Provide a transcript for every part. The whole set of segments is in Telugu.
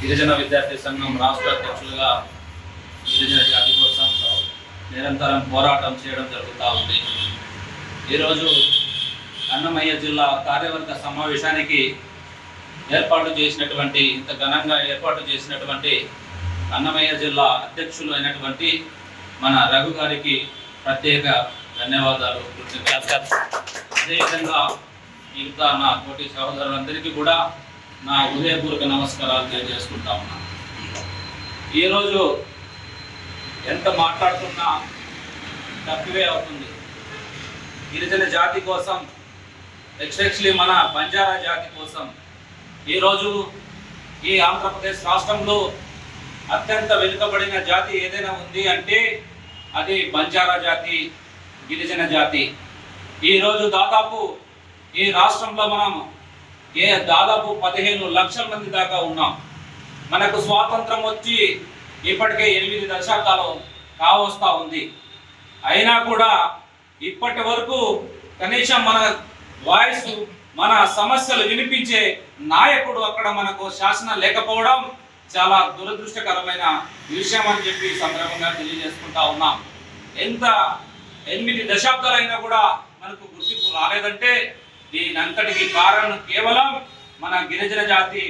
గిరిజన విద్యార్థి సంఘం రాష్ట్ర అధ్యక్షులుగా గిరిజన జాతి కోసం నిరంతరం పోరాటం చేయడం జరుగుతూ ఉంది. ఈరోజు అన్నమయ్య జిల్లా కార్యవర్గ సమావేశానికి ఏర్పాటు చేసినటువంటి ఇంత ఘనంగా ఏర్పాటు చేసినటువంటి అన్నమయ్య జిల్లా అధ్యక్షులు అయినటువంటి మన రఘు గారికి ప్రత్యేక ధన్యవాదాలు కృతజ్ఞత అదేవిధంగా మిగతా నా తోటి సహోదరులందరికీ కూడా నా హృదయపూర్వక నమస్కారాలు తెలియజేసుకుంటా ఉన్నాను ఈరోజు ఎంత మాట్లాడుతున్నా తప్పివే అవుతుంది. గిరిజన జాతి కోసం ఎక్స్పెషలీ మన బంజారా జాతి కోసం ఈరోజు ఈ ఆంధ్రప్రదేశ్ రాష్ట్రంలో అత్యంత వెనుకబడిన జాతి ఏదైనా ఉంది అంటే అది బంజారా జాతి గిరిజన జాతి. ఈరోజు దాదాపు ఈ రాష్ట్రంలో మనం ఏ దాదాపు పదిహేను లక్షల మంది దాకా ఉన్నాం. మనకు స్వాతంత్రం వచ్చి ఇప్పటికే ఎనిమిది దశాబ్దాలు కావస్తా ఉంది. అయినా కూడా ఇప్పటి వరకు కనీసం మన వాయిస్ మన సమస్యలు వినిపించే నాయకుడు అక్కడ మనకు శాసనం లేకపోవడం చాలా దురదృష్టకరమైన విషయం అని చెప్పి సందర్భంగా తెలియజేసుకుంటా ఉన్నాం. ఎంత ఎనిమిది దశాబ్దాలైనా కూడా మనకు గుర్తింపు రాలేదంటే దీనంతటికి కారణం కేవలం మన గిరిజన జాతి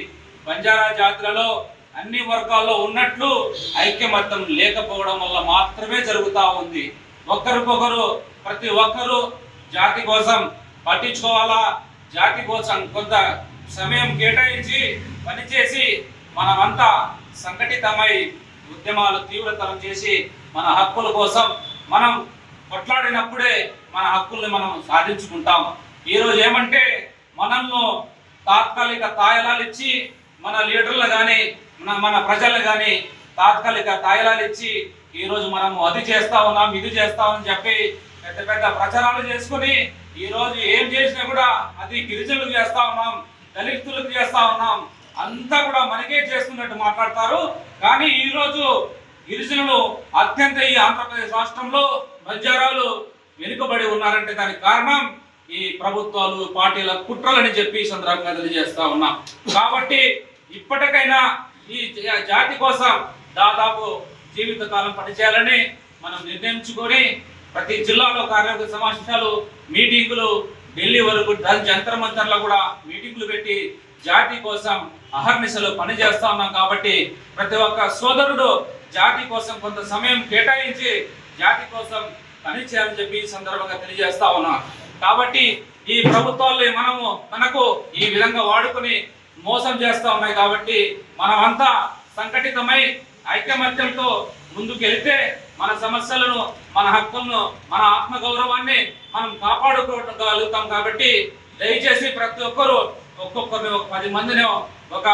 బంజారా జాతులలో అన్ని వర్గాల్లో ఉన్నట్లు ఐక్యమత్యం లేకపోవడం వల్ల మాత్రమే జరుగుతూ ఉంది. ఒకరికొకరు ప్రతి ఒక్కరు జాతి కోసం పట్టించుకోవాలా? జాతి కోసం కొంత సమయం కేటాయించి పనిచేసి మనమంతా సంఘటితమై ఉద్యమాలు తీవ్రతరం చేసి మన హక్కుల కోసం మనం కొట్లాడినప్పుడే మన హక్కుల్ని మనం సాధించుకుంటాం ఈరోజు ఏమంటే మనల్ని తాత్కాలిక తాయలాలు ఇచ్చి మన లీడర్లు కానీ మన మన ప్రజలు కానీ తాత్కాలిక తాయలాలు ఇచ్చి ఈరోజు మనము అది చేస్తా ఉన్నాం ఇది చేస్తామని చెప్పి పెద్ద పెద్ద ప్రచారాలు చేసుకుని ఈరోజు ఏం చేసినా కూడా అది గిరిజనులకు చేస్తా ఉన్నాం దళితులకు చేస్తా ఉన్నాం. అంతా కూడా మనకే చేస్తున్నట్టు మాట్లాడతారు. కానీ ఈరోజు గిరిజనులు అత్యంత ఈ ఆంధ్రప్రదేశ్ రాష్ట్రంలో బంజారాలు వెనుకబడి ఉన్నారంటే దానికి కారణం ఈ ప్రభుత్వాలు పార్టీల కుట్రలని చెప్పి ఈ సందర్భంగా తెలియజేస్తా ఉన్నాం. కాబట్టి ఇప్పటికైనా ఈ జాతి కోసం దాదాపు జీవితకాలం పనిచేయాలని మనం నిర్ణయించుకొని ప్రతి జిల్లాలో కార్యవర్గ సమావేశాలు మీటింగులు ఢిల్లీ వరకు ద- జంతర్ మంతర్లో కూడా మీటింగులు పెట్టి జాతి కోసం అహర్నిశలు పనిచేస్తా ఉన్నాం కాబట్టి ప్రతి ఒక్క సోదరుడు జాతి కోసం కొంత సమయం కేటాయించి జాతి కోసం పనిచేయాలని చెప్పి ఈ సందర్భంగా తెలియజేస్తా ఉన్నాను కాబట్టి ఈ ప్రభుత్వాలు మనము మనకు ఈ విధంగా వాడుకొని మోసం చేస్తూ ఉన్నాయి కాబట్టి మనమంతా సంఘటితమై ఐకమత్యంతో ముందుకు వెళ్తే మన సమస్యలను మన హక్కులను మన ఆత్మ గౌరవాన్ని మనం కాపాడుకోగలుగుతాం కాబట్టి దయచేసి ప్రతి ఒక్కరూ ఒక్కొక్కరిని ఒక పది మందిని ఒక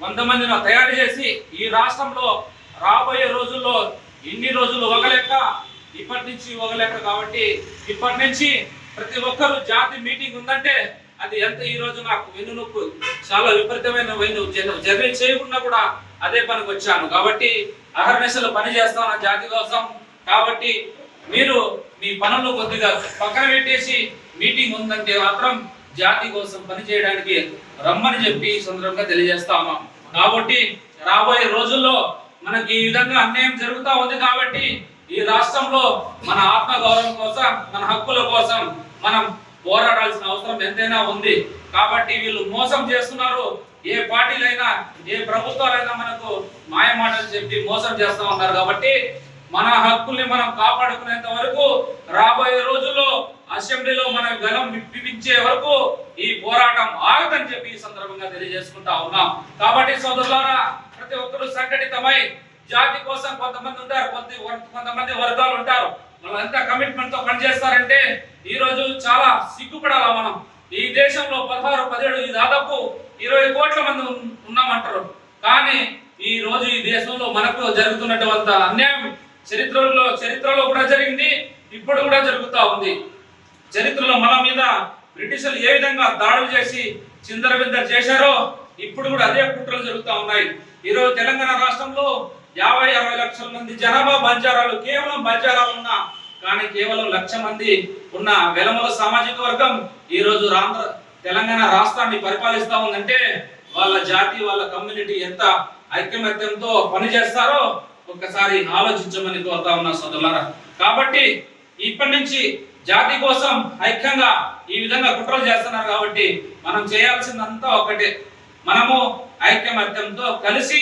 వంద మందిని తయారు చేసి ఈ రాష్ట్రంలో రాబోయే రోజుల్లో ఇన్ని రోజులు ఒక లెక్క ఇప్పటి నుంచి ఒక లెక్క కాబట్టి ఇప్పటి నుంచి ప్రతి ఒక్కరు జాతి మీటింగ్ ఉందంటే అది ఎంత ఈ రోజు నాకు వెన్నునొప్పు చాలా విపరీతమైన వెన్ను. జర్నీ చేయకుండా కూడా అదే పనికి వచ్చాను. కాబట్టి అహర్నిశలు పని చేస్తాను జాతి కోసం. కాబట్టి మీరు మీ పనులు కొద్దిగా పక్కన పెట్టేసి మీటింగ్ ఉందంటే మాత్రం జాతి కోసం పని చేయడానికి రమ్మని చెప్పి ఈ సందర్భంగా కాబట్టి రాబోయే రోజుల్లో మనకి ఈ విధంగా అన్యాయం జరుగుతూ ఉంది కాబట్టి ఈ రాష్ట్రంలో మన ఆత్మ గౌరవం కోసం మన హక్కుల కోసం మనం పోరాడాల్సిన అవసరం ఎంతైనా ఉంది. కాబట్టి వీళ్ళు మోసం చేస్తున్నారు. ఏ పార్టీలైనా ఏ ప్రభుత్వాలైనా మనకు మాయ మాటలు చెప్పి మోసం చేస్తా ఉన్నారు. కాబట్టి మన హక్కుల్ని మనం కాపాడుకునేంత వరకు రాబోయే రోజుల్లో అసెంబ్లీలో మన గలం విప్పించే వరకు ఈ పోరాటం ఆగదని చెప్పి ఈ సందర్భంగా తెలియజేసుకుంటా ఉన్నాం. కాబట్టి సోదరులారా ప్రతి ఒక్కరూ సంఘటితమై జాతి కోసం కొంతమంది ఉంటారు కొంత కొంతమంది వర్గాలు ఉంటారు. వాళ్ళంతా కమిట్మెంట్తో పనిచేస్తారంటే ఈ రోజు చాలా సిగ్గుపడాలా మనం. ఈ దేశంలో పదహారు పదిహేడు దాదాపు ఇరవై కోట్ల మంది ఉన్నామంటారు. కానీ ఈ రోజు ఈ దేశంలో మనకు జరుగుతున్నటువంటి అన్యాయం చరిత్రలో చరిత్రలో కూడా జరిగింది ఇప్పుడు కూడా జరుగుతూ ఉంది. చరిత్రలో మన మీద బ్రిటిషులు ఏ విధంగా దాడులు చేసి చిందరబిందర చేశారో ఇప్పుడు కూడా అదే కుట్రలు జరుగుతూ ఉన్నాయి. ఈరోజు తెలంగాణ రాష్ట్రంలో యాభై అరవై లక్షల మంది జనాభా బంజారాలు కేవలం బంజారాలు ఉన్న కానీ కేవలం లక్ష మంది ఉన్న వెలమల సామాజిక వర్గం ఈ రోజు రాంధ్ర తెలంగాణ రాష్ట్రాన్ని పరిపాలిస్తా ఉందంటే వాళ్ళ జాతి వాళ్ళ కమ్యూనిటీ ఎంత ఐక్యమత్యంతో పనిచేస్తారో ఒక్కసారి ఆలోచించమని కోరుతా ఉన్నా సోదరులారా. కాబట్టి ఇప్పటి నుంచి జాతి కోసం ఐక్యంగా ఈ విధంగా కుట్రలు చేస్తున్నారు కాబట్టి మనం చేయాల్సిందంతా ఒకటే మనము ఐక్యమత్యంతో కలిసి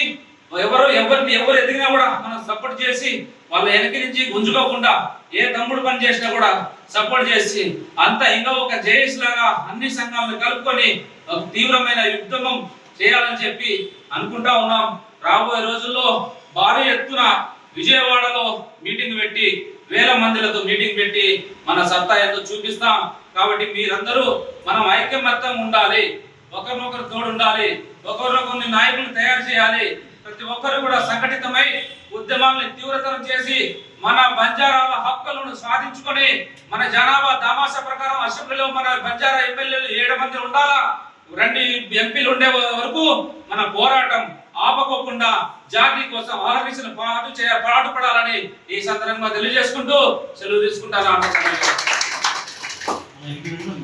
ఎవరు ఎవరిని ఎవరు ఎదిగినా కూడా మనం సపోర్ట్ చేసి వాళ్ళ వెనక నుంచి గుంజుకోకుండా ఏ తమ్ముడు పని చేసినా కూడా సపోర్ట్ చేసి అంతా ఇంకా ఒక జేఎస్ లాగా అన్ని సంఘాలను కలుపుకొని ఒక తీవ్రమైన ఉద్యమం చేయాలని చెప్పి అనుకుంటా ఉన్నాం. రాబోయే రోజుల్లో భారీ ఎత్తున విజయవాడలో మీటింగ్ పెట్టి వేల మందిలతో మీటింగ్ పెట్టి మన సత్తా ఎంతో చూపిస్తాం. కాబట్టి మీరందరూ మనం ఐక్యమత్యం ఉండాలి ఒకరినొకరు తోడు ఉండాలి ఒకరినొకరిని నాయకులు తయారు చేయాలి ప్రతి ఒక్కరు కూడా సంఘటితమై ఉద్యమాలను తీవ్రతరం చేసి మన బంజారాల హక్కులను సాధించుకొని మన జనాభా దామాస ప్రకారం అసెంబ్లీలో మన బంజారా ఎమ్మెల్యేలు ఏడు మంది ఉండాలా? రెండు ఎంపీలు ఉండే వరకు మన పోరాటం ఆపకోకుండా జాతి కోసం ఆహరించిన పాటు చేయ పాటుపడాలని ఈ సందర్భంగా తెలియజేసుకుంటూ సెలవు తీసుకుంటాను.